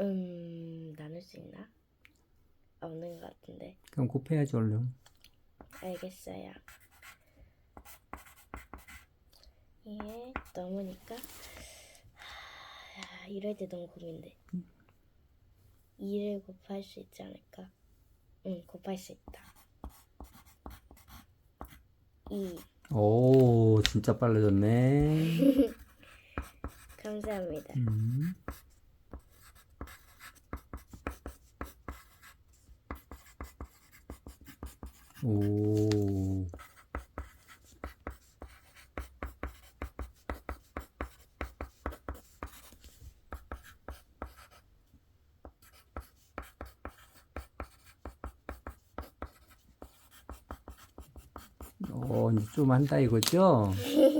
음, 나눌 수 있나? 없는 것 같은데. 그럼 곱해야지 얼른. 알겠어요. 이게 넘으니까 하, 야, 이럴 때 너무 고민돼. 2를 곱할 수 있지 않을까? 응, 곱할 수 있다. 2. 오, 진짜 빨라졌네. 감사합니다. 음. 오. 어, 이제 좀 한다 이거죠?